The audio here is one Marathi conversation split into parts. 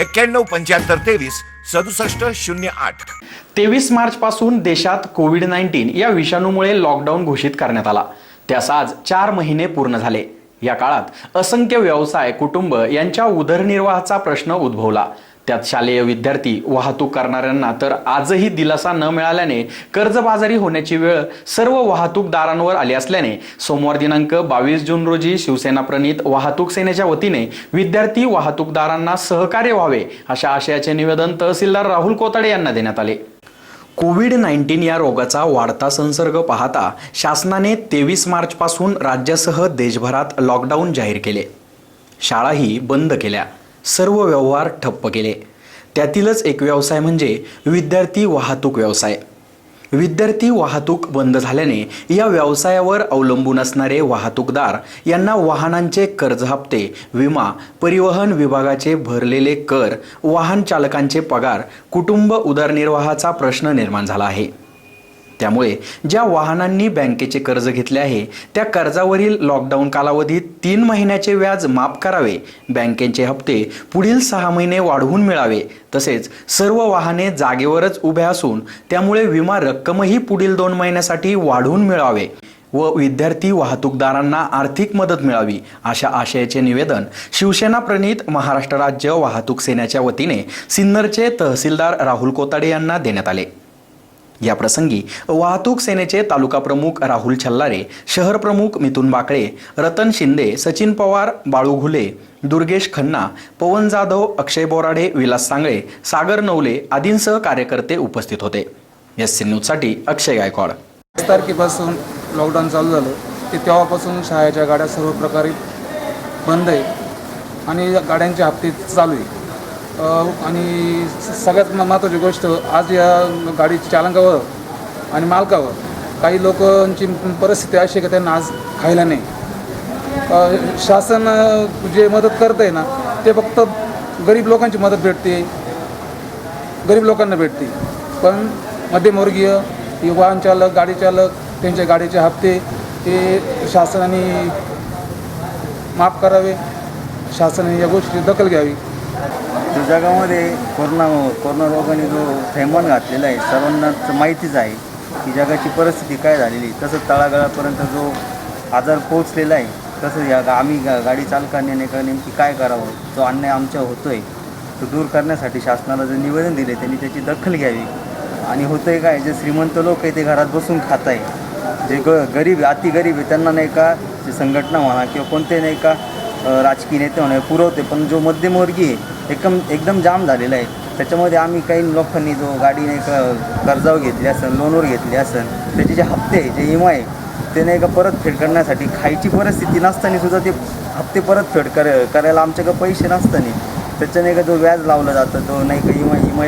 एक्क्याण्णव पंच्याहत्तर तेवीस सदुसष्ट शून्य आठ. तेवीस मार्च पासून देशात कोविड नाईन्टीन या विषाणूमुळे लॉकडाऊन घोषित करण्यात आला. त्यास आज चार महिने पूर्ण झाले. या काळात असंख्य व्यवसाय कुटुंब यांच्या उदरनिर्वाहाचा प्रश्न उद्भवला. त्यात शालेय विद्यार्थी वाहतूक करणाऱ्यांना तर आजही दिलासा न मिळाल्याने कर्जबाजारी होण्याची वेळ सर्व वाहतूकदारांवर आली असल्याने सोमवार दिनांक बावीस जून रोजी शिवसेना प्रणित वाहतूक सेनेच्या वतीने विद्यार्थी वाहतूकदारांना सहकार्य व्हावे अशा आशयाचे निवेदन तहसीलदार राहुल कोताडे यांना देण्यात आले. कोविड नाईन्टीन या रोगाचा वाढता संसर्ग पाहता शासनाने तेवीस मार्चपासून राज्यासह देशभरात लॉकडाऊन जाहीर केले. शाळाही बंद केल्या. सर्व व्यवहार ठप्प केले. त्यातीलच एक व्यवसाय म्हणजे विद्यार्थी वाहतूक व्यवसाय. विद्यार्थी वाहतूक बंद झाल्याने या व्यवसायावर अवलंबून असणारे वाहतूकदार यांना वाहनांचे कर्ज हप्ते विमा परिवहन विभागाचे भरलेले कर वाहन चालकांचे पगार कुटुंब उदरनिर्वाहाचा प्रश्न निर्माण झाला आहे. त्यामुळे ज्या वाहनांनी बँकेचे कर्ज घेतले आहे त्या कर्जावरील लॉकडाऊन कालावधीत तीन महिन्याचे व्याज माफ करावे. बँकेचे हप्ते पुढील सहा महिने वाढवून मिळावे. तसेच सर्व वाहने जागेवरच उभ्या असून त्यामुळे विमा रक्कमही पुढील दोन महिन्यासाठी वाढवून मिळावे व विद्यार्थी वाहतूकदारांना आर्थिक मदत मिळावी अशा आशयाचे निवेदन शिवसेना प्रणित महाराष्ट्र राज्य वाहतूक सेनेच्या वतीने सिन्नरचे तहसीलदार राहुल कोताडे यांना देण्यात आले. या प्रसंगी वाहतूक सेनेचे तालुका प्रमुख राहुल छल्लारे शहर प्रमुख मिथुन बाकळे रतन शिंदे सचिन पवार बाळू घुले दुर्गेश खन्ना पवन जाधव अक्षय बोराडे विलास सांगळे सागर नवले आदींसह कार्यकर्ते उपस्थित होते. एस सी न्यूजसाठी अक्षय गायकवाड. पाच तारखेपासून लॉकडाऊन चालू झालं. ते तेव्हापासून शाळेच्या गाड्या सर्व प्रकारे बंद आहे आणि गाड्यांचे हप्ते चालू आहे. आणि सगळ्यात महत्त्वाची गोष्ट आज या गाडी चालकावर आणि मालकावर काही लोकांची परिस्थिती अशी आहे की त्यांना आज खायला नाही. शासन जे मदत करत आहे ना ते फक्त गरीब लोकांची मदत भेटते गरीब लोकांना भेटते. पण मध्यमवर्गीय वाहन चालक गाडी चालक त्यांच्या गाडीचे हप्ते हे शासनाने माफ करावे. शासनाने या गोष्टीची दखल घ्यावी. जो जगामध्ये कोरोना कोरोना रोगाने जो थैमान घातलेला आहे सर्वांनाच माहितीच आहे की जगाची परिस्थिती काय झालेली तसंच तळागाळापर्यंत जो आजार पोहोचलेला आहे तसंच या आम्ही गा गाडी चालकांनी नेका नेमकी काय करावं जो अन्याय आमच्या होतो आहे तो दूर करण्यासाठी शासनाला जे निवेदन दिले त्यांनी त्याची दखल घ्यावी. आणि होतं आहे काय जे श्रीमंत लोक आहे ते घरात बसून खात आहे जे ग गरीब अति गरीब आहे त्यांना नाही का जे संघटना म्हणा किंवा कोणते नाही का राजकीय नेते म्हणा पुरवते. पण जो मध्यमवर्गीय आहे एकदम एकदम जाम झालेला आहे. त्याच्यामध्ये आम्ही काही लोकांनी जो गाडी नाही का कर्जावर घेतली असेल लोनवर घेतली असेल त्याचे जे हप्ते आहे, जे इमा आहे ते नाही का परतफेड करण्यासाठी खायची परिस्थिती नसताना सुद्धा ते हप्ते परतफेड कर करायला आमच्याकडे पैसे नसताना. त्याच्याने का जो व्याज लावला जातं तो नाही का इमा इमा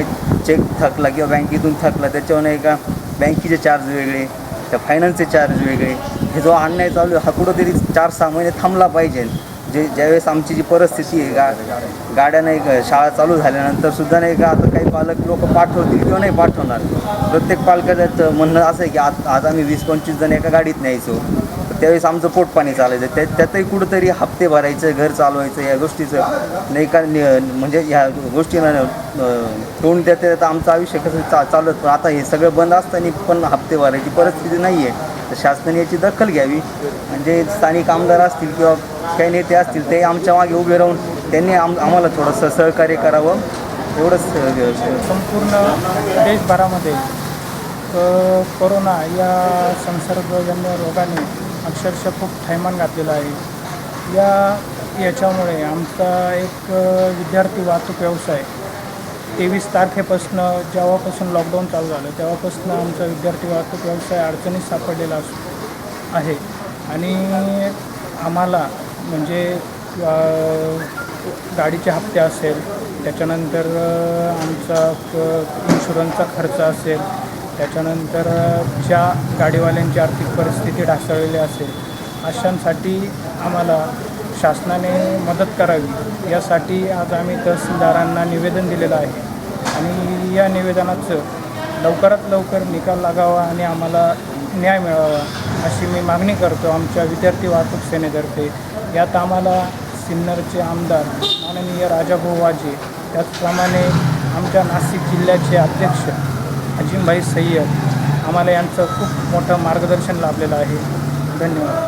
चेक थकला किंवा बँकेतून थकला त्याच्यावर नाही का बँकेचे चार्ज वेगळे त्या फायनान्सचे चार्ज वेगळे. हे जो अन्याय चालू हा कुठंतरी चार सहा महिने थांबला पाहिजे. जे ज्यावेळेस आमची जी परिस्थिती आहे गा गाड्या नाही का शाळा चालू झाल्यानंतर सुद्धा नाही का आता काही पालक लोक पाठवतील किंवा नाही पाठवणार. प्रत्येक पालकाचं म्हणणं असं आहे की आज आज आम्ही वीस पंचवीस जण एका गाडीत न्यायचो. त्यावेळेस आमचं पोटपाणी चालायचं. त्या त्यातही कुठंतरी हप्ते भरायचं घर चालवायचं या गोष्टीचं नाही का म्हणजे ह्या गोष्टींना तोंड देता देता आमचं आयुष्य कसं चा चालत पण आता हे सगळं बंद असताना पण हप्ते भरायची परिस्थिती नाही आहे तर शासनाने याची दखल घ्यावी. म्हणजे स्थानिक आमदार असतील किंवा काही नेते असतील ते आमच्या मागे उभे राहून त्यांनी आम आम्हाला थोडंसं सहकार्य करावं. एवढंच संपूर्ण देशभरामध्ये कोरोना या संसर्गजन्य रोगाने अक्षरशः खूप थैमान घातलेलं आहे. या याच्यामुळे आमचा एक विद्यार्थी वाहतूक व्यवसाय तेवीस तारखेपासून जेव्हापासून लॉकडाऊन चालू झालं तेव्हापासून आमचा विद्यार्थी वाहतूक व्यवसाय अडचणीत सापडलेला असतो आहे. आणि आम्हाला म्हणजे गाडीचे हप्ते असेल त्याच्यानंतर आमचा क- इन्शुरन्सचा खर्च असेल त्याच्यानंतर ज्या गाडीवाल्यांची आर्थिक परिस्थिती ढासळलेली असेल अशांसाठी आम्हाला शासनाने मदत करावी. यासाठी आज आम्ही तहसीलदारांना निवेदन दिलेलं आहे. आणि या निवेदनाचं लवकरात लवकर निकाल लागावा आणि आम्हाला न्याय मिळावा अशी मी मागणी करतो आमच्या विद्यार्थी वाहतूक सेनेतर्फे. यात आम्हाला सिन्नरचे आमदार माननीय राजाभाऊ वाजे त्याचप्रमाणे आमच्या नाशिक जिल्ह्याचे अध्यक्ष अजिमभाई सय्यद आम्हाला यांचं खूप मोठं मार्गदर्शन लाभलेलं आहे. धन्यवाद.